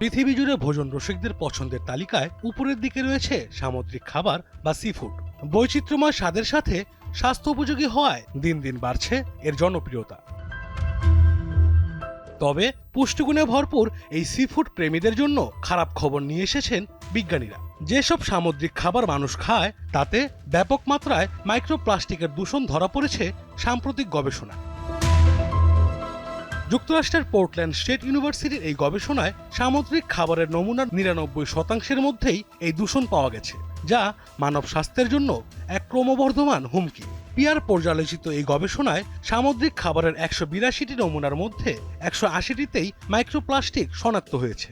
পৃথিবী জুড়ে ভোজন রসিকদের পছন্দের তালিকায় উপরের দিকে রয়েছে সামুদ্রিক খাবার বা সি ফুড বৈচিত্র্যময় স্বাদের সাথে স্বাস্থ্য উপযোগী হওয়ায় দিন দিন বাড়ছে এর জনপ্রিয়তা। তবে পুষ্টিগুণে ভরপুর এই সি ফুড প্রেমীদের জন্য খারাপ খবর নিয়ে এসেছেন বিজ্ঞানীরা। যেসব সামুদ্রিক খাবার মানুষ খায়, তাতে ব্যাপক মাত্রায় মাইক্রোপ্লাস্টিকের দূষণ ধরা পড়েছে সাম্প্রতিক গবেষণা যুক্তরাষ্ট্রের পোর্টল্যান্ড স্টেট ইউনিভার্সিটির এই গবেষণায় সামুদ্রিক খাবারের নমুনার নিরানব্বই শতাংশের মধ্যেই এই দূষণ পাওয়া গেছে, যা মানব স্বাস্থ্যের জন্য এক ক্রমবর্ধমান হুমকি। পিয়ার পর্যালোচিত এই গবেষণায় সামুদ্রিক খাবারের একশো বিরাশিটি নমুনার মধ্যে একশো আশিটিতেই মাইক্রোপ্লাস্টিক শনাক্ত হয়েছে।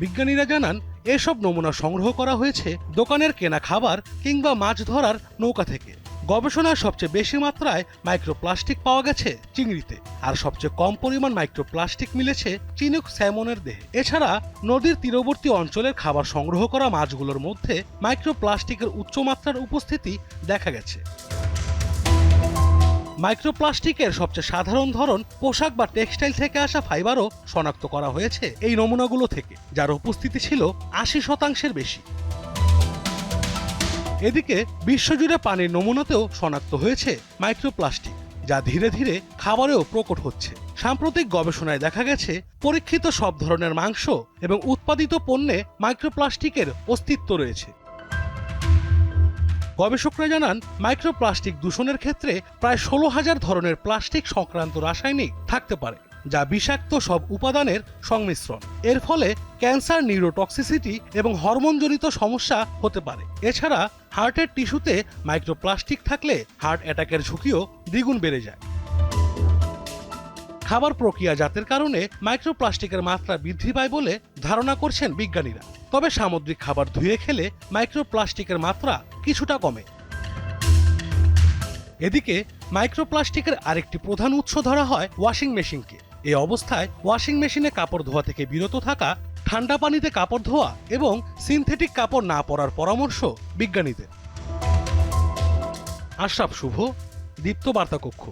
বিজ্ঞানীরা জানান, এসব নমুনা সংগ্রহ করা হয়েছে দোকানের কেনা খাবার কিংবা মাছ ধরার নৌকা থেকে। গবেষণায় সবচেয়ে বেশি মাত্রায় মাইক্রোপ্লাস্টিক পাওয়া গেছে চিংড়িতে। আর সবচেয়ে কম পরিমাণ মাইক্রোপ্লাস্টিক মিলেছে চিনুক স্যামনের দেহে। এছাড়া নদীর তীরবর্তী অঞ্চলের খাবার সংগ্রহ করা মাছগুলোর মধ্যে মাইক্রোপ্লাস্টিকের উচ্চমাত্রার উপস্থিতি দেখা গেছে। মাইক্রোপ্লাস্টিকের সবচেয়ে সাধারণ ধরন পোশাক বা টেক্সটাইল থেকে আসা ফাইবারও শনাক্ত করা হয়েছে এই নমুনাগুলো থেকে, যার উপস্থিতি ছিল আশি শতাংশের বেশি। এদিকে বিশ্বজুড়ে পানির নমুনাতেও শনাক্ত হয়েছে মাইক্রোপ্লাস্টিক, যা ধীরে ধীরে খাবারেও প্রকট হচ্ছে। সাম্প্রতিক গবেষণায় দেখা গেছে, পরীক্ষিত সব ধরনের মাংস এবং উৎপাদিত পণ্যে মাইক্রোপ্লাস্টিকের অস্তিত্ব রয়েছে। গবেষকরা জানান, মাইক্রোপ্লাস্টিক দূষণের ক্ষেত্রে প্রায় ষোলো হাজার ধরনের প্লাস্টিক সংক্রান্ত রাসায়নিক থাকতে পারে। যা বিষাক্ত সব উপাদানের সংমিশ্রণ। এর ফলে ক্যান্সার, নিউরোটক্সিসিটি এবং হরমোনজনিত সমস্যা হতে পারে। এছাড়া হার্টের টিস্যুতে মাইক্রোপ্লাস্টিক থাকলে হার্ট অ্যাটাকের ঝুঁকিও দ্বিগুণ বেড়ে যায়। খাবার প্রক্রিয়াজাতের কারণে মাইক্রোপ্লাস্টিকের মাত্রা বৃদ্ধি পায় বলে ধারণা করছেন বিজ্ঞানীরা। তবে সামুদ্রিক খাবার ধুয়ে খেলে মাইক্রোপ্লাস্টিকের মাত্রা কিছুটা কমে। এদিকে মাইক্রোপ্লাস্টিকের আরেকটি প্রধান উৎস ধরা হয় ওয়াশিং মেশিনকে। এই অবস্থায় ওয়াশিং মেশিনে কাপড় ধোয়া থেকে বিরত থাকা, ঠান্ডা পানিতে কাপড় ধোয়া এবং সিনথেটিক কাপড় না পরার পরামর্শ বিজ্ঞানীদের। আশরাফ শুভ, দীপ্ত বার্তা কক্ষ